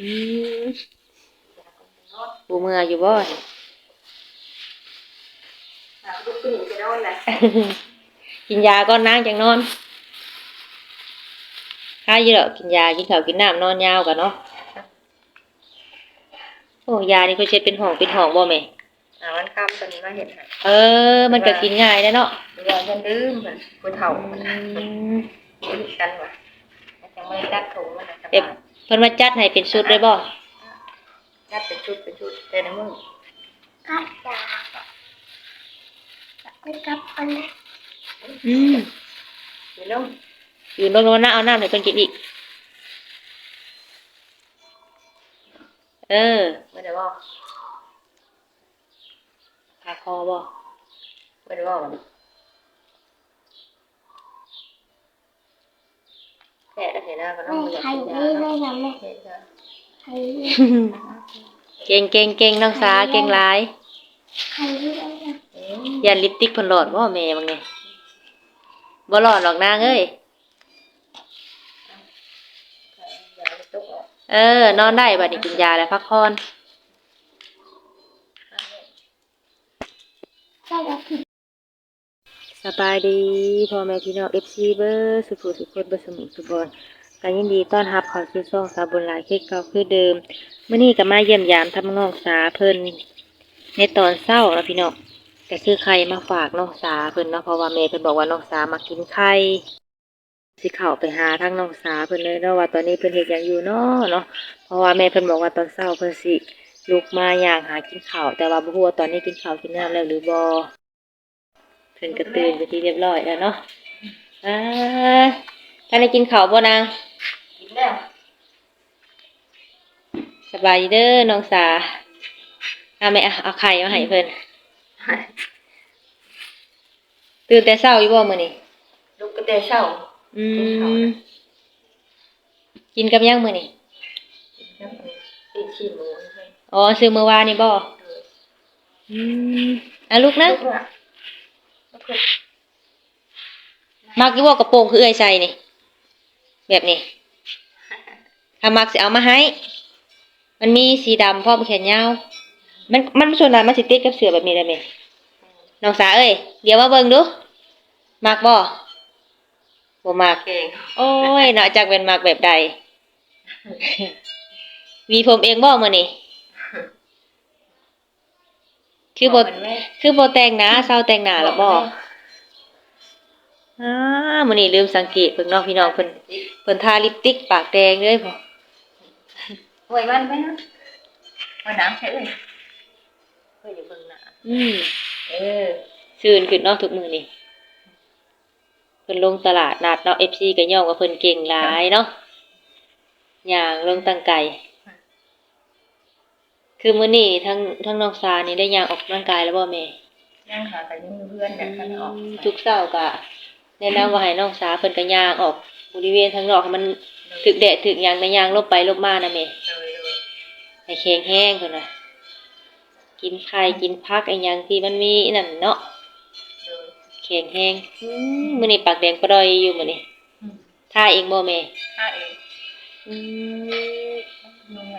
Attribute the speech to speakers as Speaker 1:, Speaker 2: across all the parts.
Speaker 1: อืมบ่เมื่ออยู่บ่
Speaker 2: ลูกขึ้นจะนอนแหละ
Speaker 1: กินยาก่อนนางจังนอนข้าอยู่ดอกกินยา กินข้าว กินน้ำนอนยาวกันเนาะ โอ้ยานี่เขาเช็ดเป็นห้องเป็นห้องบ่แม่
Speaker 2: อ่าวันคำตอนนี้มาเห็นค่ะ
Speaker 1: เออ มันก็กินง่ายได้เนาะ
Speaker 2: ดูว่าฉันลืมมันผู้เฒ่ามันนะ
Speaker 1: อืม
Speaker 2: คิดกันว่ะยังไม่ได้ตัดถุงมันนะส
Speaker 1: เอ๊ะ
Speaker 2: บาย
Speaker 1: เพิ่นมาจัดให้เป็นชุดได้บ่
Speaker 2: ตัดเป็นชุดเป็นชุดเต็มมือ
Speaker 3: กัดยาไปกับอันนี้
Speaker 1: อืม
Speaker 2: เดี๋ยวลง
Speaker 1: อยู่โน่นๆนะเอาน้ำให้เพิ่นกินอีก เออ
Speaker 2: ไม่ได้บอก
Speaker 1: ขาคอบ่
Speaker 2: ไม่ได้บ อกมันแค่เห็นหน้าก็ต้อง
Speaker 3: ไม่
Speaker 2: อยาก
Speaker 3: ใคร
Speaker 2: กิน
Speaker 3: ไม่
Speaker 2: ยา
Speaker 3: ไม่
Speaker 2: เนาะ
Speaker 3: ทำไม่
Speaker 2: เห็นจ้ะ
Speaker 3: ใคร
Speaker 1: เก่งเก่งเก่งน้องสาเก่งหลาย
Speaker 3: ใครไม่ได้
Speaker 2: เอ๊ะ
Speaker 1: ยันลิปสติกเพิ่นหลอดบ่แม่บังนี่บ่หลอดหรอกนางเอ้ย
Speaker 2: ยาไปตกออก
Speaker 1: เออนอนได้บัดนี้กินยาแล้วพักผ่อน
Speaker 3: ใช่แล้วผิด
Speaker 1: สบายดีพ่อแม่พี่น้อง FC เบอร์สุขสุขคนเบ่สมุสุบอนก็ยินดีต้อนรับเข้าสู่ช่องสาวบุญหลายเค้กเก่าคือเดิมเมื้อนี้ก็มาเยี่ยมยามทำนองสาเพิ่นในตอนเช้าแล้วพี่น้องก็คือไข่มาฝากน้องสาเพิ่นเนาะเพราะว่าแม่เพิ่นบอกว่าน้องสามากินไข่สิเข้าไปหาทางน้องสาเพิ่นเลยเนาะว่าตอนนี้เพิ่นเฮ็ดหยังอยู่เนาะเนาะเพราะว่าแม่เพิ่นบอกว่าตอนเช้าเพิ่นสิลุกมาอย่างหากินข้าวแต่ว่าบ่ฮู้ว่าตอนนี้กินข้าวกินน้ำแล้วหรือบ่ พิ่นก็ตื่นไปที่เรียบร้อยแล้วเนาะอ่าท่านได้กินข้าวบ่นาง
Speaker 2: กินแล้ว
Speaker 1: สบายดีเด้อน้องสาเอาแม่เอาไข่มาให้เพิ่นตื่นแต่เช้าอยู่บ่มื้อนี้
Speaker 2: ลูกก็แต่เช้า
Speaker 1: อืมกินกับหยังมื้อนี้
Speaker 2: ยังตีขี้หมูใช่
Speaker 1: อ๋อซื้อมื้อวานนี่บ่อืมอะลูกนะ
Speaker 2: ลูก อะลูกคือ
Speaker 1: มักอยู่บ่กระโปรงคือเอ้อยใส่นี่ แบบนี้ถ้ามักสิเอามาให้ มันมีสีดำพร้อมแขนยาว มันมันส่วนใหญ่มันสิติดกับเสื้อแบบนี้ได้ไหมน้องสาเอ้ย เดี๋ยวมาเบิ่งดู มักบ่บ่มัก
Speaker 2: เก่ง
Speaker 1: โอ้ยเนาะจักเป็นมักแบบใดมีผมเองบ่มื้อนี้ คือบ่
Speaker 2: เหมืนแม่
Speaker 1: คือบ่แต่งหน้าเศร้าแต่งหน้าแล้วบ่อ้ามื้อนี้ลืมสังเกตเบิ่งเน้องพี่น้องเพิ่นเพิ่นทาลิปสติกปากแดงเลยพ่อ
Speaker 2: หวยมันไหมนะวันน้ำใช่เลยเพื่ออยู่เบิ่งหน้า
Speaker 1: อืม
Speaker 2: เออ
Speaker 1: ซื่นขึ้นเนาะทุกมื้อนี้เพิ่นลงตลาดนัดเนาะ FC ก็ย่อมว่าเพิ่นเก่งหลายเนาะย่างลงตั้งไกล คือมื้อนี้ทั้งทั้งน้องสานี่ได้ย่างออกกำลังกายแล้วบ่แม่
Speaker 2: นั่งหาแต่ยังมีเพื่อนแต่กันออก
Speaker 1: ทุกเช้าก็แนะนำว่าให้น้องสาเพิ่นก็ย่างออกบริเวณทางนอกให้มันถึกแดดถึกหยังก็ย่างลบไปลบมานะแม่
Speaker 2: เลยเลย
Speaker 1: ให้แข็งแห้งพุ่นน่ะกินไข่กินผักไอ้หยังที่มันมีนั่นเนาะ
Speaker 2: เลย
Speaker 1: แข็งแห้งอืมมื้อนี้ปากแดงปร่อยอยู่มื้อนี้ทาเองบ่แม่
Speaker 2: ถ้าเอง
Speaker 1: อืม
Speaker 2: ยังไง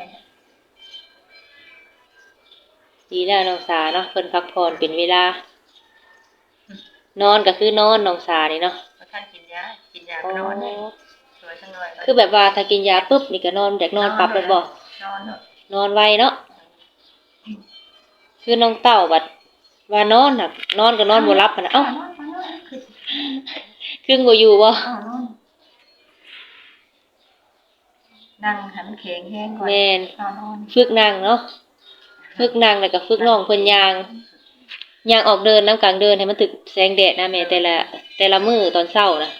Speaker 1: ดีแล้วน้องสาเนาะเพิ่นพักผ่อนเป็นเวลา นอนก็คือนอนน้องสานี่เนาะ
Speaker 2: มาท่านกินยา กินยาก็นอนเลยสวยจังเลย
Speaker 1: คือแบบว่าถ้ากินยาปุ๊บนี่ก็นอนอยากนอนปรับเลยบ่
Speaker 2: นอนเนอะ
Speaker 1: นอนไวเนาะคือน้องเต้าบัดว่านอนน่ะนอนก็นอนบ่หลับหั่นน่ะเอ้า
Speaker 2: นอนนอนคือ
Speaker 1: ครึ่งบ่อยู่บ่
Speaker 2: อ้าวนอนนั่งหันเข่งแห้งก่อน
Speaker 1: แม่น
Speaker 2: นอนนอน
Speaker 1: ฝึกนั่งเนาะ ฝึกนั่งแล้วก็ฝึกน้องเพิ่นย่างย่างออกเดินน้ำกลางเดินให้มันถึกแสงแดดนะแม่แต่ละ แต่ละมื้อตอนเช้านะ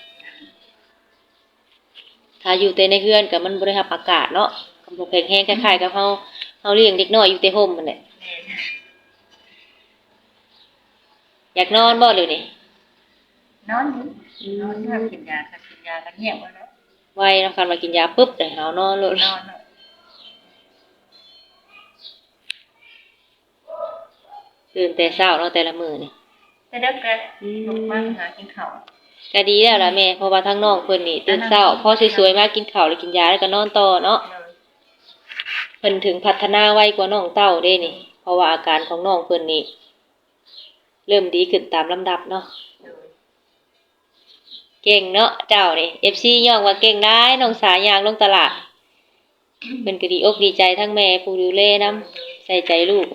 Speaker 1: ถ้าอยู่แต่ในเฮือนก็มันบ่ได้รับอากาศเนาะก็บ่แข็งแรงคล้ายๆกับเฮาเฮาเลี้ยงเด็กน้อยอยู่แต่ห่มนั่นแหละ
Speaker 2: แม่น
Speaker 1: อยากนอนบ่เดี๋ยวนี้
Speaker 2: นอนอยู่นอนถ้ากินยาถ้ากินยาก็เงียบไปแล้ว
Speaker 1: ไวเนาะคันมากินยาปุ๊บได้เฮานอนโลด
Speaker 2: นอนเนอะ
Speaker 1: ตื่นแต่เช้าเนาะแต่ละมื้อนี่
Speaker 2: แต่เด็กก็ลุกมาหากินข้าว
Speaker 1: ก็ดีแล้วล่ะแม่เพราะว่าทั้งน้องเพิ่นนี่ตื่นเช้าพอสวยๆมากินข้าวแล้วกินยาแล้วก็นอนต่อเนาะ
Speaker 2: เลย
Speaker 1: พิ่นถึงพัฒนาไวกว่าน้องเต้าเด้นี่ เพราะว่าอาการของน้องเพิ่นนี่เริ่มดีขึ้นตามลำดับเนาะ
Speaker 2: โดย
Speaker 1: เก่งเนาะเจ้านี่ FC ย่องว่าเก่งได้น้องสายยางลงตลาดเพิ่นก็ดีอกดีใจทั้งแม่ผู้ดูแลนํใส่ใจลูก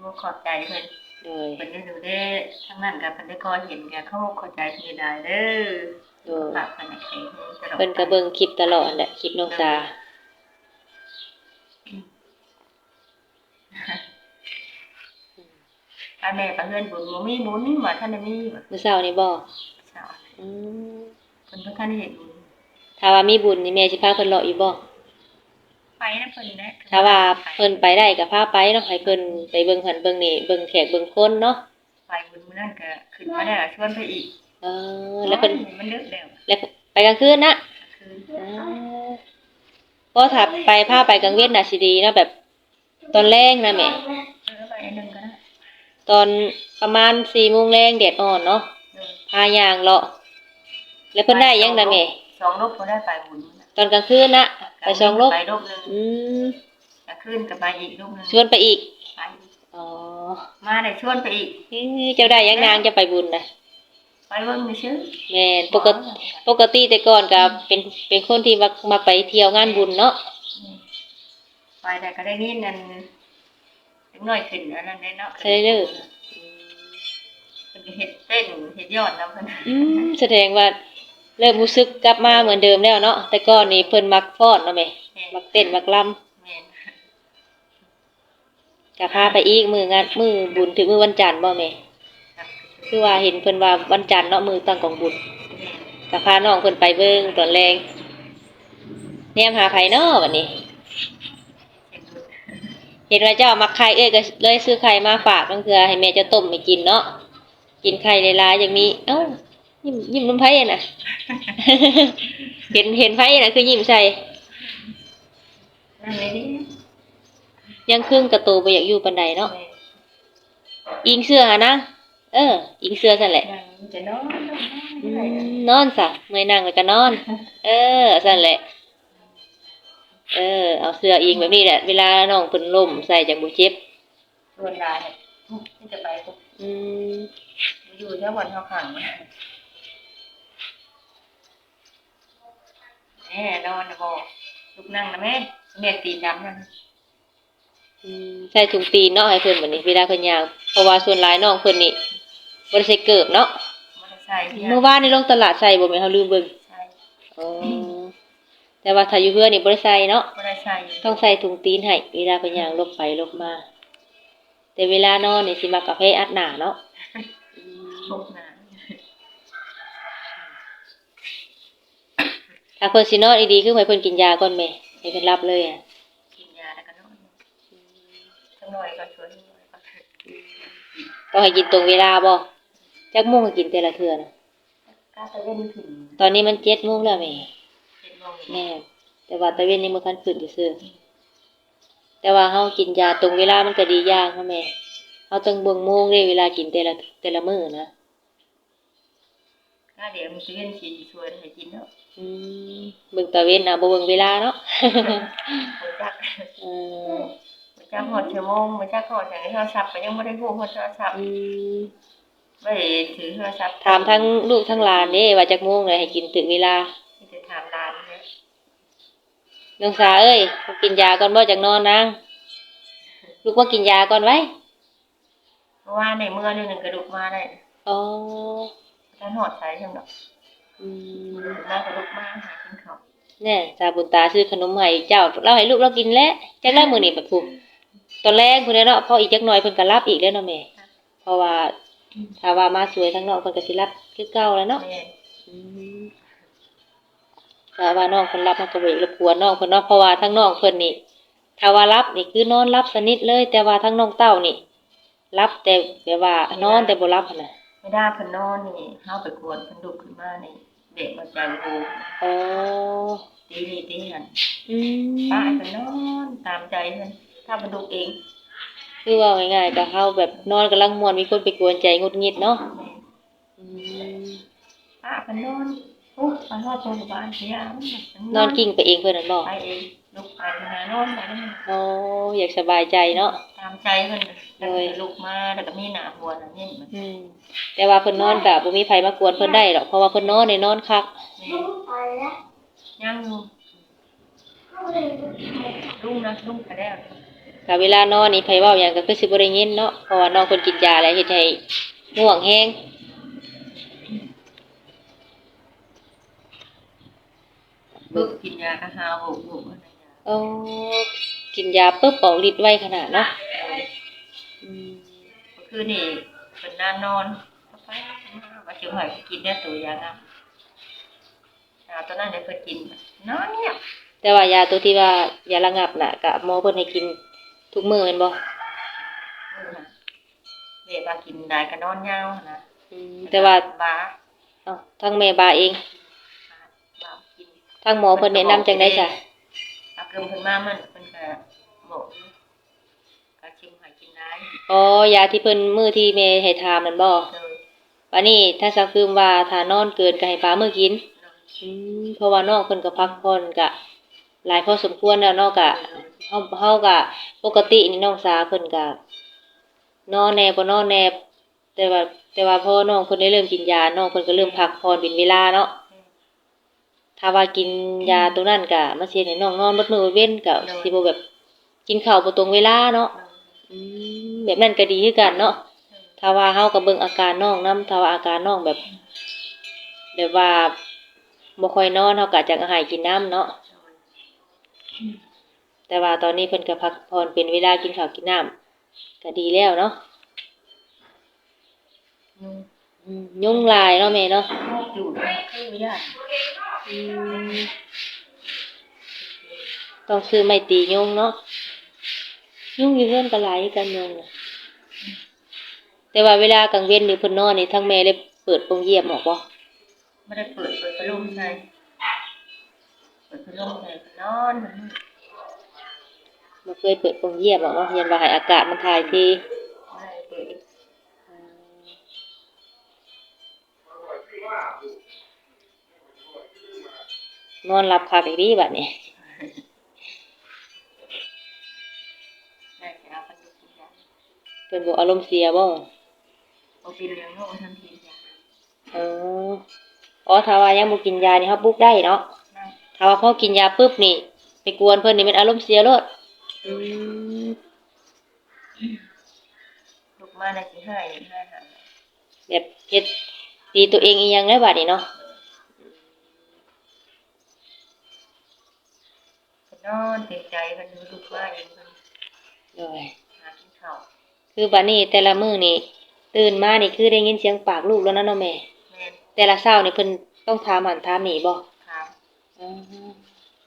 Speaker 2: เขาขอบใจเพิ่น
Speaker 1: โดย
Speaker 2: เพิ่นได้ดูได้ทั้งนั้นกับเพิ่นได้คอยเห็นแกเขาขอบใจเพิ่นได้เด้อ
Speaker 1: โดย
Speaker 2: ฝากเพิ่นให้ให้ตลอด
Speaker 1: เพิ่นก็เบิ่งคลิปตลอดแหละคลิปน้องสา
Speaker 2: ถ้าแม่ไปเฮือนบุญบ่มีบุญว่าท่านได้มีว่า
Speaker 1: มื้อเช้านี่บ่
Speaker 2: สาว
Speaker 1: อืม
Speaker 2: เพิ่นบ่ทันได้เห็นบุญ
Speaker 1: ถ้าว่ามีบุญนี่แม่สิพาเพิ่นเลาะอยู่บ่
Speaker 2: ไปนะเพิ่นนะ
Speaker 1: ถ้าว่าเพิ่นไปได้ก็พาไปเนาะให้เพิ่นไปเบิ่งหันเบิ่งนี่เบิ่งแขกเบิ่งคนเนาะ
Speaker 2: ไปบุญมื้อนั้นก็ขึ้นมาได้ล่ะชวนไปอีก
Speaker 1: เออ แล้วเพิ่น
Speaker 2: มันดึกแล้ว
Speaker 1: แล้วไปกลางคืนนะ
Speaker 2: คืน
Speaker 1: อ่าเพราะถ้าไปพาไปกลางเว้นน่ะสิดีเนาะแบบ ตอนแรงนะแม่
Speaker 2: เออไปอันหนึงก็ได้
Speaker 1: ตอนประมาณ4โมงแรงแดดอ่อนเนาะ
Speaker 2: เออ
Speaker 1: พายางเลาะแล้วเพิ่นได้ยังนะแม่
Speaker 2: สองลูกบ่ได้ไปบุญมื้อนั้น
Speaker 1: ตอนกลางคืนนะไปสองโลก
Speaker 2: ไปลูกหนึง
Speaker 1: อืม
Speaker 2: ก็ขึ้นก็ไปอีกลูกหนึง
Speaker 1: ชวนไปอีก
Speaker 2: ไป
Speaker 1: อ๋อ
Speaker 2: มาได้ชวนไปอีก
Speaker 1: เอ้ยเจ้าได้ยังนางจะไปบุญนะ
Speaker 2: ไปเบิ่งซื่อ
Speaker 1: แม่นปกติปกติแต่ก่อนก็เป็นเป็นคนที่มักมักไปเที่ยวงานบุญเนาะ
Speaker 2: ไปแต่ก็ได้ยินนั่นเล็กน้อยขึ้นอันนั้นได้เนาะ
Speaker 1: ใช่เด้อ
Speaker 2: เพิ่นก็เฮ็ดเต้นเฮ็ดยอดนำเพิ่น
Speaker 1: อืมแสดงว่า เริ่มรู้สึกกลับมาเหมือนเดิมแล้วเนาะแต่ก่อนนี่เพิ่นมักฟ้อนเนาะแม่
Speaker 2: แม่น
Speaker 1: มักเต้นมักลำ
Speaker 2: แม่น
Speaker 1: ก็พาไปอีกมื้องานมื้อบุญถึงมื้อวันจันทร์บ่แม่
Speaker 2: ครับ
Speaker 1: คือว่าเห็นเพิ่นว่าวันจันทร์เนาะมื้อตั้งกองบุญ
Speaker 2: แม่น
Speaker 1: ก็พาน้องเพิ่นไปเบิ่งตอนแรงแนมหาไผเนาะบัดนี้
Speaker 2: เฮ็ดบุญ
Speaker 1: เห็นว่าเจ้ามักไข่เอ้ยก็เลยซื้อไข่มาฝากบางเทื่อให้แม่จะต้มให้กินเนาะกินไข่หลายๆอย่างนี้เอ้า ยิ้มยิ้มน้ำไผอะน่ะ เห็นเห็นไผน่ะคือยิ้มใส่
Speaker 2: นั่นเลยดิ
Speaker 1: ยังครึ่งกระโตบ่อยากอยู่ปานใดเนาะ
Speaker 2: แม่น
Speaker 1: อิงเสื้อหานะเออ อิงเสื้อสั่นแหละ
Speaker 2: นั่งจะนอนนอน
Speaker 1: อื
Speaker 2: ได้
Speaker 1: มนอนซะเมื่อยนั่งแล้วก็นอน เออสั่นแหละ เออ เอาเสื้ออิงแบบนี้แหละ เวลาน้องเพิ่นล้มใส่จังบ่เจ็บ
Speaker 2: รวนได้ที่จะไปปุ๊บ
Speaker 1: อืม
Speaker 2: อยู่แค่วันเท่าขัง แม่นอนนะพ่อลูกนั่งนะแม่แม่ตีน้ำนั่น
Speaker 1: อืมใส่ถุงตีนเนาะให้เพิ่นบัดนี้เวลาเพิ่นย่างเพราะว่าส่วนหลายน้องเพิ่นนี่บ่ได้ใส่เกิบเนาะ
Speaker 2: มอเตอร์ไซค์ที่
Speaker 1: เมื่อวานนี่ลงตลาดใส่บ่แม่นเฮาลืมเบิ่ง
Speaker 2: ใช่
Speaker 1: อ๋อแต่ว่าถ้าอยู่เพื่อนนี่บ่ได้ใส่เนาะ
Speaker 2: มอเตอร์ไซค์
Speaker 1: ต้องใส่ถุงตีนให้เวลาเพิ่นย่างลบไปลบมา แต่เวลานอนนี่สิมักกาแฟอัดหน้าเนาะอืม
Speaker 2: พวกนั้น
Speaker 1: ถ้าเพิ่นสินอนดีๆคือให้เพิ่นกินยาก่อนแม่ให้เพิ่นรับเลยอะ
Speaker 2: กินยาแล้วก็นอนทั้งหน่อยก็ชวนทั้งหน่อยก็
Speaker 1: ต้องให้กินตรงเวลาบ่จักโมงก็กินแต่ละเทื่อน่ะ
Speaker 2: กล้าจะเล่นถึง
Speaker 1: ตอนนี้มัน7โมงแล้วแม่
Speaker 2: เจ็ดโมง
Speaker 1: แม่แต่ว่าตะเวนนี่มันคันขึ้นซื่อๆแต่ว่าเฮากินยาตรงเวลามันก็ดีอย่างค่ะแม่เฮาต้องเบิ่งโมงเด้เวลากินแต่ละแต่ละมื้อนะ
Speaker 2: กล้าเดี๋ยวมันจะเล่นสีชวนให้กินเนาะ
Speaker 1: อืม เบิ่งตะเวนน่ะบ่เบิ่งเวลาเนาะ
Speaker 2: มาจัก
Speaker 1: เออ
Speaker 2: มาจักหอดชั่วโมงมาจักหอดอย่างนี้โทรศัพท์ก็ยังไม่ได้พูดหอดโทรศัพท์
Speaker 1: อืม
Speaker 2: ไม่ได้ถือโทรศัพท์
Speaker 1: ถามทั้งลูกทั้งหลานเด้ว่าจักโมงเลยให้กินถึงเวลา
Speaker 2: ที่จะถามร้านเนี่ย
Speaker 1: น้องสาเอ้ยกินยาก่อนบ่จักนอนนางลูกว่ากินยาก่อนไว้
Speaker 2: เพราะว่าในเมื่อเดือนหนึ่งกระดูกมาได้
Speaker 1: อ๋อ
Speaker 2: ถ้าหอดใช้ใช่ไหม
Speaker 1: อืม
Speaker 2: น่ากระดูกมาหากินข้าว
Speaker 1: แน่ตาบุญตาซื้อขนมให้เจ้าเราให้ลูกเรากินแล้วจักแล้วมื้อนี้บัดพุตอนแรกพุ่นเนาะพออีกจักหน่อยเพิ่นก็รับอีกแล้วเนาะแม่เพราะว่าถ้าว่ามาสวยทั้งนอกเพิ่นก็สิรับคือเก่าแล้วเนาะ
Speaker 2: แม่
Speaker 1: อืมถ้าว่าน้องเพิ่นรับมันก็บ่รบกวนน้องเพิ่นเนาะเพราะว่าทั้งน้องเพิ่นนี่ถ้าว่ารับนี่คือนอนรับสนิทเลย แต่ว่าทั้งน้องเต้านี่รับแต่แบบว่านอนแต่บ่รับหั่นน่ะ
Speaker 2: ไม่ได้เพิ่นนอนนี่เข้าไปกวนเพิ่นดุขึ้นมานี่ เด็กมาจากโู
Speaker 1: อ๋อ
Speaker 2: ตีนี่ตีหัน
Speaker 1: อืม
Speaker 2: ป้าเพิ่นนอนตามใจเพิ่นถ้าเพิ่นดุเอง
Speaker 1: คือว่าง่ายๆก็เฮาแบบนอนกำลังม่วนมีคนไปกวนใจงุดงิดเนาะ
Speaker 2: แม่
Speaker 1: อืม
Speaker 2: ป้าเพิ่นนอนโอ้ไปฮอดโรงพยาบาลเสีย
Speaker 1: นอนกิ้งไปเองเพิ่นนั่นบ่
Speaker 2: ไปเอง ลูกไปนะนอนไปนั่น
Speaker 1: โอ้อยากสบายใจเนาะ
Speaker 2: ตามใจเพิ่นแล้วก็ลุกมาแล้วก็มีหน้าหัวน่ะนี่มัน
Speaker 1: อืมแต่ว่าเพิ่นนอนก็บ่มีไผมากวนเพิ่นได้หรอกเพราะว่าเพิ่นนอนในนอนคัก
Speaker 2: นี่
Speaker 3: ลูกไปแล้ว
Speaker 2: ยังอยู่
Speaker 3: เขาเลยลูกไป
Speaker 2: ลุงนะลุงไปแล้ว
Speaker 1: ก็เวลานอนนี่ไผเว้าหยังก็คือสิบ่ได้ยินเนาะเพราะว่าน้องเพิ่นกินยาแล้วเฮ็ดให้ง่วงแฮง
Speaker 2: ปึ๊บกินยากระหาโหกโหกอะไรอย่าง
Speaker 1: โอ้กินยาปุ๊บออกฤทธิ์ไวขนาดเนาะอืม
Speaker 2: ก็คือนี่เป็นนานนอนก็ไปมาเจอหอยกินได้ตัวยางามยาตัวนั้นเดี๋ยวเพิ่นกินนอนเนี่ย
Speaker 1: แต่ว่ายาตัวที่ว่ายาระงับน่ะก็หมอเพิ่นให้กินทุกมื้อแม่นบ่
Speaker 2: มือนะเด็กว่ากินได้ก็นอนยาวนะ
Speaker 1: อืมแต่ว่า
Speaker 2: บ้า
Speaker 1: เอ้าทางแม่บาเอง
Speaker 2: บ้ากิน
Speaker 1: ทางหมอเพิ่นแนะนำจังได๋จ้ะ
Speaker 2: เอาเกินเพิ่นมามันเพิ่นก็บอกอยู่ก็ชิมหอยกินได้
Speaker 1: อ๋อยาที่เพิ่นมื้อที่แม่ให้ทานมันบ่
Speaker 2: เลย
Speaker 1: วันนี้ถ้าสักคืมว่าถ้านอนเกินก็ให้ปลามื้อกิน
Speaker 2: เลย
Speaker 1: อืมเพราะว่าน้องเพิ่นก็พักผ่อนก็หลายพอสมควรแล้วเนาะก็เฮาเฮาก็ปกตินี่น้องสาเพิ่นก็นอนแน่บ่นอนแน่แต่ว่าแต่ว่าพอน้องเพิ่นได้เริ่มกินยาน้องเพิ่นก็เริ่มพักผ่อนเป็นเวลาเนาะ ถ้าว่ากินยาตัวนั้นก็มันสิเฮ็ดให้น้องนอนเบิดมื้อเบิดเว้นก็สิบ่แบบกินข้าวบ่ตรงเวลาเนาะอืมแบบนั้นก็ดีคือกันเนาะถ้าว่าเฮาก็เบิ่งอาการน้องนํถ้าว่าอาการน้องแบบแบบว่าบ่ค่อยนอนเฮาก็จังให้กินน้ำเนาะแต่ว่าตอนนี้เพิ่นก็พักผ่อนเป็นเวลากินข้าวกินน้ำก็ดีแล้วเนาะ
Speaker 2: อืม
Speaker 1: อืมยุ่งหลายเนาะแม่เนาะ
Speaker 2: อยู่คือญาติ
Speaker 1: อืม ต้องซื้อไม้ตียุงเนาะยุงอยู่เฮือนก็หลายกันยุงน่ะแต่ว่าเวลากลางเว้นนี่เพิ่นนอนนี่ทั้งแม่ได้เปิดโปงเยียบออกบ่
Speaker 2: ไม่ได้เปิดเปิดพัดลมใส่เปิดพัดลมใส่นอนมัน
Speaker 1: บ่เคยเปิดโปงเยียบออกเนาะยันว่าให้อากาศมันถ่ายที
Speaker 2: ไม่ได้เปิด
Speaker 1: นอนหลับคักอีกดีบัดนี้
Speaker 2: ได้จะเอาพัดลมกินยา
Speaker 1: เพิ่นบ่อารมณ์เสียบ่
Speaker 2: เอาปีเลี้ยงโง่ทันทียา
Speaker 1: เอออ๋อถ้าว่ายังบ่กินยานี่เฮาปลุกได้เนาะ
Speaker 2: นั่ง
Speaker 1: ถ้าว่าพอกินยาปุ๊บนี่ ไปกวนเพิ่นนี่มันอารมณ์เสียโลดอืม
Speaker 2: ลุกมาในสิให้ให้หา
Speaker 1: แบบเฮ็ดตีตัวเองอีหยังได้บัดนี้เนาะ
Speaker 2: นอนเต็มใจมันลุกมาเองมัน
Speaker 1: โดย
Speaker 2: หากินข้าว
Speaker 1: คือบัดนี้แต่ละมื้อนี่ตื่นมานี่คือได้ยินเสียงปากลูกแล้วนะเนาะแม่
Speaker 2: แม่น
Speaker 1: แต่ละเช้านี่เพิ่นต้องถามหันถามนี่บ่
Speaker 2: ถาม
Speaker 1: อ๋อ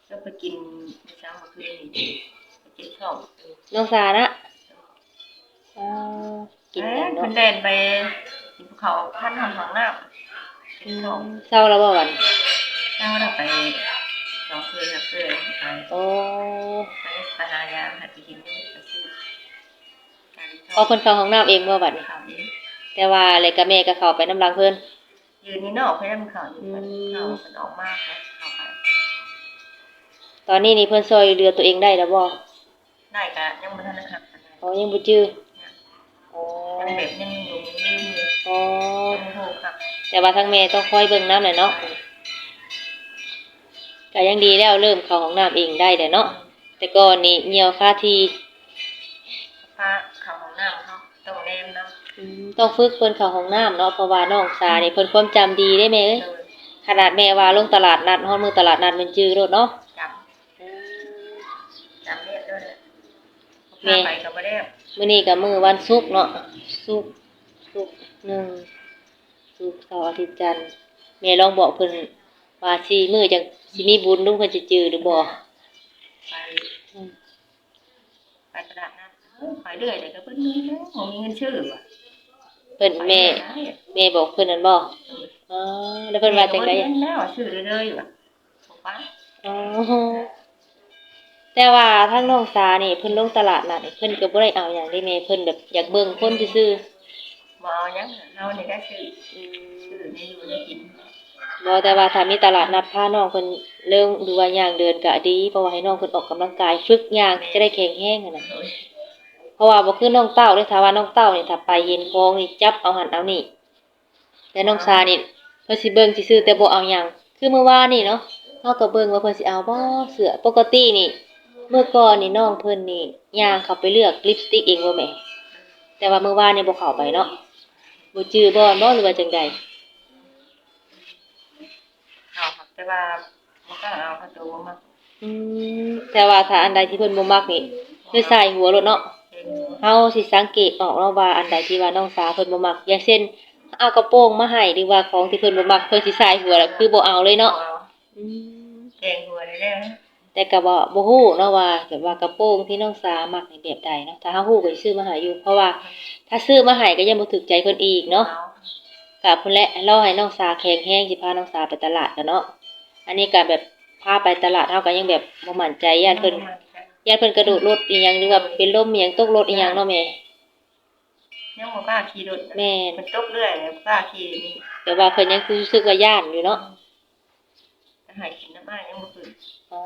Speaker 2: ก็ไปกินเช้ามาคืนนี่ไปกินข้าว
Speaker 1: น้องสานะอ๋อกิน
Speaker 2: เอ๊ะ
Speaker 1: แล้ว
Speaker 2: เพิ่น
Speaker 1: เนาะ
Speaker 2: แดนไปกินข้าวท่านทำของน้ำกินข้าว
Speaker 1: เศร้าแล้วบ่วัน
Speaker 2: แล้วเราไป สองคืนแล้วคืนไป
Speaker 1: โอ้
Speaker 2: ไปไปหายาหัดไปกินด้วยไปซื้อการ
Speaker 1: พอเพิ่นเข้าห้องน้ำเองบ่บัดนี้
Speaker 2: ข้าวนี้
Speaker 1: แต่ว่าเลยกับแม่ก็เข้าไปน้ำหลังเพิ่น
Speaker 2: ยืนนี่นอกให้น้ำข้าวอยู่กันข้าวมันออกมากนะข้าวไป
Speaker 1: ตอนนี้นี่เพิ่นซอยเรือตัวเองได้แล้วบ่
Speaker 2: ได้กะยังไม่ทันได้หักกันเลย
Speaker 1: อ๋อยังบ่จื้ออ๋อ
Speaker 2: ยังแบบยังหนุ่มยืมอยู่
Speaker 1: อ๋อ
Speaker 2: ยังไม่โหกค่ะ
Speaker 1: แต่ว่าทั้งแม่ต้องคอยเบิ่งน้ำแหละเนาะ ก็ยังดีแล้วเริ่มเข้าห้องน้ำเองได้แล้วเนาะแต่ก่อนนี่เหี่ยวคาที
Speaker 2: พระข้าวของน้ำเขาต้องแนมน้
Speaker 1: อืมต้องฝึกเพิ่นเข้าห้องน้ำเนาะเพราะว่าน้องสานี่เพิ่นความจำดีได้แม่ำเอ้ย
Speaker 2: เลย
Speaker 1: ขนาดแม่ว่าลงตลาดนัดฮอดมื้อตลาดนัดมันจื้อโลดเนาะ
Speaker 2: จำจำเรียบด้วยเลย
Speaker 1: แม่
Speaker 2: พาไปกับประเดี๋ยว
Speaker 1: มื้อนี้ก็มื้อวันศุกร์เนาะศุกร์ศุกร์หนึ่งศุกร์เสาร์อาทิตย์จันทร์แม่ลองบอกเพิ่น ว่าสิมื้อจังสิมีบุญลุงเพิ่นสิจื้อหรือบ่
Speaker 2: ไปไปตลาดนัดเอ้ยไปเรื่อยเลยก็เพิ่นมีแล้วผมมีเงินชื่อว่ะ
Speaker 1: เพิ่นแม่แม่บอกเพิ่นนั่นบ่อ๋อแล้วเพิ่นว่าจังได๋
Speaker 2: เพิ่นแล้วชื่อเรื่อยๆว่ะบอกว่า
Speaker 1: อ๋อแต่ว่าทางน้องสานี่เพิ่นลงตลาดนัดนี่เพิ่นก็บ่ได้เอาหยังได้แม่เพิ่นแบบอยากเบิ่งคนซื่อ
Speaker 2: บ่เอาหยังเรานี่ได้ชื่อ
Speaker 1: ๆอื
Speaker 2: ชื่อ
Speaker 1: ม
Speaker 2: นี่อยู่ในกิน
Speaker 1: บ่แต่ว่าถ้ามีตลาดนัดพาน้องเพิ่นเริ่มดูว่าย่างเดินก็ดีเพราะว่าให้น้องเพิ่นออกกำลังกายฝึกย่างจะได้แข็งแรงหันน่ะเพราะว่าบ่คือน้องเต้าเด้ถ้าว่าน้องเต้านี่ถ้าไปเห็นของนี่จับเอาหันเอานี่แต่น้องซานี่เพิ่นสิเบิ่งซื่อแต่บ่เอาหยังคือเมื่อวานนี่เนาะเฮาก็เบิ่งว่าเพิ่นสิเอาบ่เสื้อปกตินี่ เมื่อก่อนนี่น้องเพิ่นนี่ย่างเข้าไปเลือกลิปสติกเองบ่แม่แต่ว่าเมื่อวานนี่บ่เข้าไปเนาะบ่จื้อบ่บ่หรือว่าจังใด
Speaker 2: แต่ว่ามันก็เอาเขาตัวมา
Speaker 1: อืมแต่ว่าถ้าอันใดที่เพิ่นบ่มักนี่คือใส่หัวรถเนาะ
Speaker 2: เอง
Speaker 1: เฮาสิสังเกตออกเนาะว่าอันใดที่ว่าน้องสาวเพิ่นบ่มัก อย่างเช่นเอากระโปรงมาให้หรือว่าของที่เพิ่นบ่มักเพิ่นสิใส่หัวแล้วคือบ่เอาเลยเนาะอืม
Speaker 2: แกงหัวได้แล้ว
Speaker 1: แต่ก็บ่บ่ฮู้เนาะว่าแบบว่ากระโปรงที่น้องสาวมักในแบบใดเนาะถ้าเฮาฮู้ก็สิซื้อมาให้อยู่เพราะว่าถ้าซื้อมาให้ก็ยังบ่ถูกใจเพิ่นอีกเนาะก็พุ่นแหละรอให้น้องสาวแข็งแรงสิพาน้องสาวไปตลาดกันเนาะ อันนี้ก็แบบพาไปตลาดเฮาก็ยังแบบบ่มั่นใจย่านเพิ่นย่านเพิ่นกระโดดรถอีหยังหรือว่าเป็นลมอีหยังตกรถอีหยังเนาะแม่
Speaker 2: ยังบ่กล้าขี่รถ
Speaker 1: แม่น
Speaker 2: มันตกเรื่อยแล้วกล้าขี่นี่
Speaker 1: แต่ว่าเพิ่นยังรู้สึกว่าย่านอยู่เนาะ
Speaker 2: หายกินน้ำอ้ายยังบ่ขึ้น
Speaker 1: อ๋อ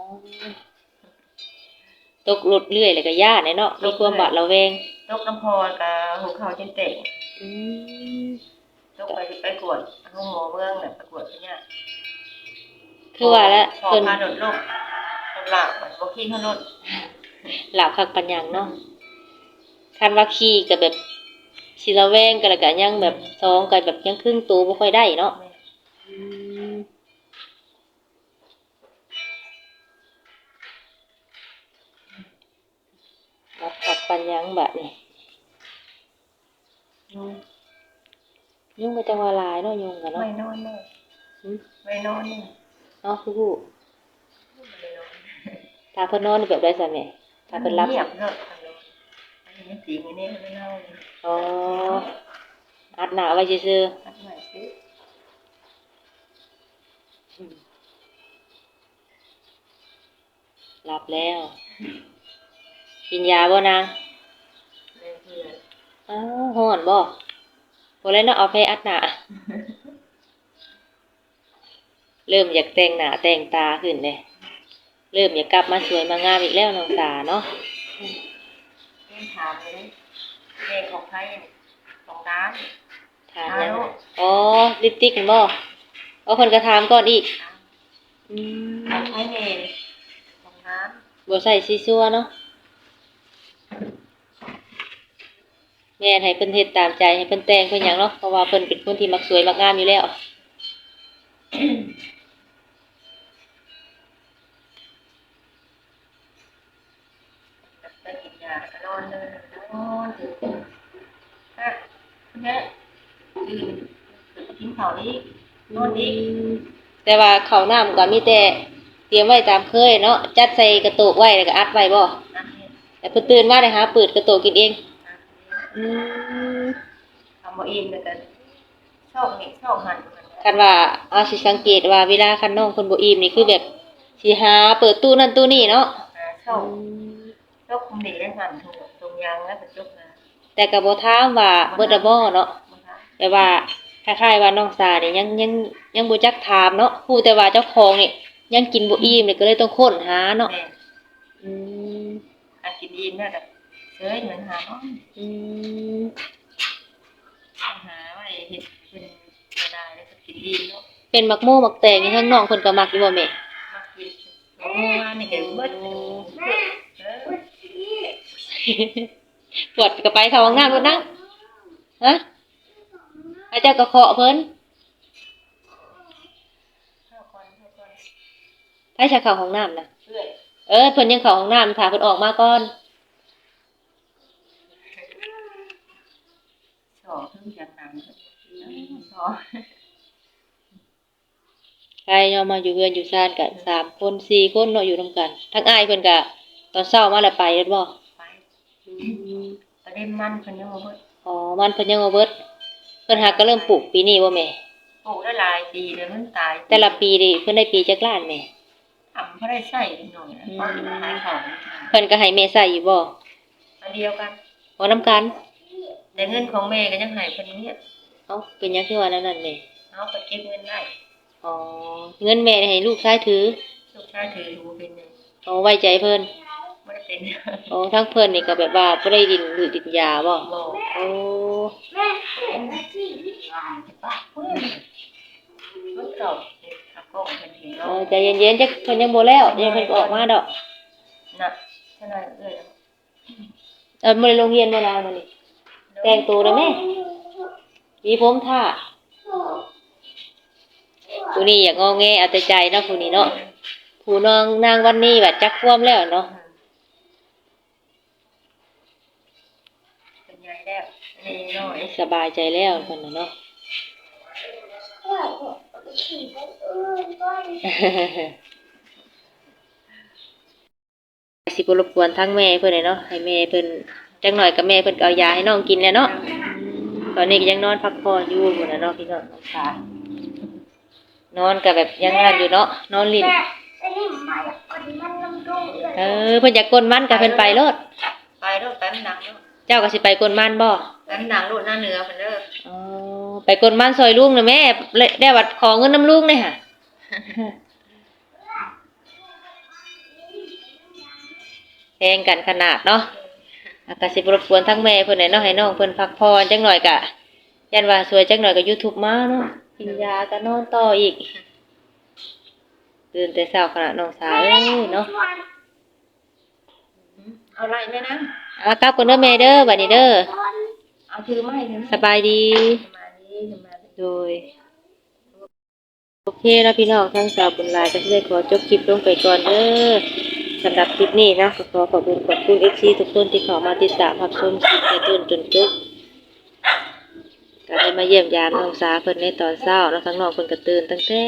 Speaker 1: ตกรถเรื่อยแล้วก็ย่านเนาะมีความบาดระแวง
Speaker 2: ตกน้ำพอกับหัวเข่าจนเตะ
Speaker 1: อืม
Speaker 2: ตกไปไปกวดห้องหมอเมืองน่ะไปกวดที่เนี่ย
Speaker 1: คือว่าแล้ว
Speaker 2: พอ
Speaker 1: เพิ่น
Speaker 2: พาโดดลงรถหลับบ่ขี่ขึ้นรถ
Speaker 1: หลับคักปัญญังเนาะคันว่าขี่ก็แบบสิระแวงก็แล้วก็ยังแบบสองก็แบบยังครึ่งตัวบ่ค่อยได้เนาะ
Speaker 2: แม่
Speaker 1: อืมหลับคักปัญญังบัดนี้ยุงยุงก็จังว่าหลายเนาะยุงกันเนาะ
Speaker 2: ไม่นอนเลย
Speaker 1: หืม
Speaker 2: ไม่นอนนี่
Speaker 1: เนาะคือผู้
Speaker 2: ไม่นอน
Speaker 1: ถ้าเพิ่นนอนนี่แบบได้ซะแม่ถ้าเพิ่นรับ
Speaker 2: เงียบเลิกทางโน้นอันนี้สีมือนี่ไม่เล่าเลย
Speaker 1: อ๋ออัดหนาไว้ซื่อ
Speaker 2: อัดใหม่สิ
Speaker 1: ๆหลับแล้ว กินยาบ่นาง
Speaker 2: เล่นเพื่อน
Speaker 1: อ้าวฮ้อนบ่บ่เลยเนาะเอาไปอัดหน้า เริ่มอยากแต่งหน้าแต่งตาขึ้นเลยเริ่มอยากกลับมาสวยมางามอีกแล้วน้องตาเนาะ
Speaker 2: เล่นถามเลยเพลงของใครของร้าน
Speaker 1: ถามยังอ๋อลิปสติกเห็นบ่เอาเพิ่นก็ถามก่อนอีกอืม
Speaker 2: ของใครเองของร้าน
Speaker 1: บ่ใส่ซีซัวเนาะแม่นให้เพิ่นเฮ็ดตามใจให้เพิ่นแต่งเพิ่นหยังเนาะเพราะว่าเพิ่นเป็นคนที่มักสวยมักงามอยู่แล้ว
Speaker 2: ไปกินยาก็นอนเลยน อนถึงอะเนี่ยตื่นตื่นกินข้าวอีกนอนอีก
Speaker 1: แต่ว่าข้าวน้ำก็มีแต่เตรียมไว้ตามเคยเนาะจัดใส่กระโตกไว้แล้วก็อัดไว้บ่
Speaker 2: นั่นเอง
Speaker 1: แต่เพิ่นตื่นมาเลยหาเปิดกระโตกกินเอง อืม
Speaker 2: ทำบ่อิ่มแล้วกันชอบนี่ชอบหันมัน
Speaker 1: คันว่าเอาสิสังเกตว่าเวลาคันน้องเพิ่นบ่อิ่มนี่คือแบบสิหาเปิดตู้นั่นตู้นี่เนาะ
Speaker 2: อ่าชอบชอบคุมดีได้หันถูก ตรงยางแล้วเป็นจุกนะ
Speaker 1: แต่ก็บ่ถามว่าเบิดอะบ่เนาะ
Speaker 2: มันคะ
Speaker 1: แต่ว่าคล้ายๆว่าน้องสานี่ยังยังยังบ่จักถามเนาะฮู้แต่ว่าเจ้าของนี่ยังกินบ่อิ่มนี่ก็เลยต้องค้นหาเนาะ
Speaker 2: แม่
Speaker 1: อืม
Speaker 2: อันกินอิ่มแล้วแต่เฮ้ยเหมือนหาเนาะ
Speaker 1: อืม
Speaker 2: หาไว้เห็ดเป็นกระดาษแล้วก็กินอิ่มเนาะ
Speaker 1: เป็นมักโมมักแตงนี่ทั้งน้องเพิ่นก็มักอยู่บ่แม่
Speaker 2: มากินโอ้มานี่เห็นเบิดเออ
Speaker 1: ปวดก็ไปเข้าห้องน้ำพุ่นนั่งฮะอาเจ้าก็เคาะเพิ่น
Speaker 2: เข้าก่อนเข้าก่อน
Speaker 1: ถ้าจะเข้าห้องน้ำนะ
Speaker 2: เอ
Speaker 1: อเพิ่นยังเข้าห้องน้ำถ้าเพิ่นออกมาก่อน
Speaker 2: ชอเพิ่งจากนังชอ
Speaker 1: ใครเอามาอยู่เรือนอยู่ซ่านกันสามคนสี่คนเนาะอยู่นํกัน ทั้งอ้ายเพิ่นก็ตอนเช้ามาแล้วไปแล้วบ่
Speaker 2: ไปประเด็นมันเพิ่นยังบ่เบิด
Speaker 1: อ๋อมันเพิ่นยังบ่เบิดเพิ่นหาก็เริ่มปลูกปีนี้บ่แม่
Speaker 2: ปลูกได้หลายปีเลยมันตาย
Speaker 1: แต่ละปีนี่เพิ่นได้ปีจักล้านแม่
Speaker 2: อ่ำบ่ได้ใช้หน่อยนะตอนขายของ
Speaker 1: เพิ่นก็ให้แม่ใช้อยู่บ่
Speaker 2: อันเดียวกัน
Speaker 1: บ่นํกัน
Speaker 2: แต่เงินของแม่ก็ยังให้เพิ่นเนี่ย
Speaker 1: เอ้าเป็นหยังคือว่านั้นนั่นแม่
Speaker 2: เอาไปเก็บเงินได้
Speaker 1: อ๋อเงินแม่ให้ลูกชายถือ
Speaker 2: ลูกชายถือหูเป็นเนี่ย
Speaker 1: อ๋อไว้ใจเพิ่น
Speaker 2: ไม่ได้เป็น
Speaker 1: อ๋อทั้งเพิ่อนนี่ก็แบบว่าบ่ได้ดินหรือดินยาบ่
Speaker 2: บอก
Speaker 1: โอ้
Speaker 3: แม่เห็นที่ที่วาง
Speaker 2: ปากเพื่อนมันเก่าขับกล้องเป็นที
Speaker 1: เอ
Speaker 2: เนาะ
Speaker 1: อใจเย็นๆจักเพิ่นยังบ่แล้วเดี๋ยวเพิ่นก็ออกมาดอก
Speaker 2: น่ะใช่ไหมเอ้ย
Speaker 1: เออบ่ได้โรงเรียนบ่นามื้อนี้แต่งตัวแล้วแม่มีผมท่าผู้นี้อย่ากงอแงเอาแต่ใจเนาะผู้นี้เนาะผู้น้องนางวันนี้แบัดจักความแล้วเนาะ
Speaker 2: เป็นไงแล้วนี่น้อย
Speaker 1: สบายใจแล้วเพิ่นน่ะเนาะ
Speaker 3: ก็ขี่ไปเอื้อนก้อน
Speaker 1: สิบ่รบกวนทั้งแม่เพิ่นเลยเนาะให้แม่เพิ่นจักหน่อยกับแม่เพิ่นก็เอายาให้น้องกินแล้วเนาะตอนนี้ก็ยังนอนพักผ่อนอยู่พุ่นน่ะเนาะพี่น้องค่ะนอนก็แบบยังนั่นอยู่เนาะนอนลิ้น
Speaker 3: แม่ไอ้นี่มาจากคนมันลำดุงเลย
Speaker 1: เออเพิ่นอยากกลมันก็เพิ่นไปโลด
Speaker 2: ไปรถแป๊บหนังเนาะ
Speaker 1: เจ้าก็สิไปกลมันบ่
Speaker 2: แป๊บหนังรถหน้าเหนือคนเด้อ
Speaker 1: อ๋อไปกลมันซอยลุงน่ะแม่ได้วัดขอเงินน้ำลุงเลยค่ะแพงกันขนาดเนาะอากาสิบรบกวนทั้งแม่เพิ่นให้เนาะให้น้องเพิ่นพักผ่อนจังหน่อยกะยันว่าสวยจังหน่อยก็ YouTube มาเนาะกินยาก็นอนต่ออีกตื่นแต่เช้าขนาดน้องสาวเอ้ยเนาะ
Speaker 2: เอาไรแม่นะ
Speaker 1: เอากลับกันเด้อแม่เด้อบัดนี้เด้อ
Speaker 2: เอาถือไม้ถึง
Speaker 1: สบายดี
Speaker 2: มาดีมาดี
Speaker 1: โดย โอเคแล้วพี่น้องทั้งสาวบุญหลายก็จะได้ขอจบคลิปลงไปก่อนเด้อสำหรับคลิปนี้นะก็ขอขอบคุณขอบคุณเอฟซีทุกคนที่เข้ามาติดตามรับชมคลิปในต้นจนจบก็ได้มาเยี่ยมยามน้องสาเพิ่นในตอนเช้าเนาะทั้งน้องเพิ่นก็ตื่นตั้งแต่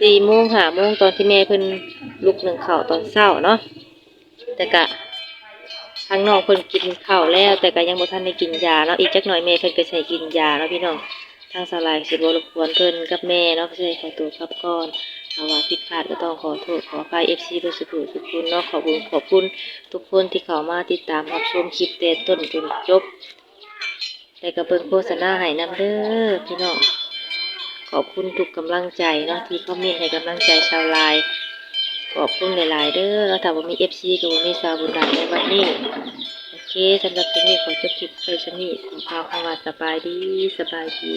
Speaker 1: สี่โมงห้าโมงตอนที่แม่เพิ่นลุกหนึ่งข้าวตอนเช้าเนาะ แต่กะทางน้องเพิ่นกินข้าวแล้ว แต่ก็ยังบ่ทันได้กินยาเนาะอีกจักหน่อยแม่เพิ่นก็ใช้กินยาเนาะพี่น้องทางสลายสิบรบกวนเพิ่นกับแม่เนาะก็เลยขอตัวครับก่อนถ้าว่าผิดพลาดก็ต้องขอโทษขออภัยเอฟซีทุกสุขทุกคนเนาะขอบคุณขอบคุณทุกคนที่เข้ามาติดตามรับชมคลิปแต่ต้นจนจบแต่ก็เบิ่งโฆษณาให้นำเด้อพี่น้องขอบคุณทุกกำลังใจเนาะที่คอมเมนต์ให้กำลังใจชาวไลน์ ขอบคุณหลายๆเด้อแล้วถ้าว่ามีเอฟซีกับว่ามีซาบุญดาในวันนี้ โอเคสำหรับคลิปนี้ขอจบคลิปไปชนี้ของพาวคำว่าสบายดีสบายดี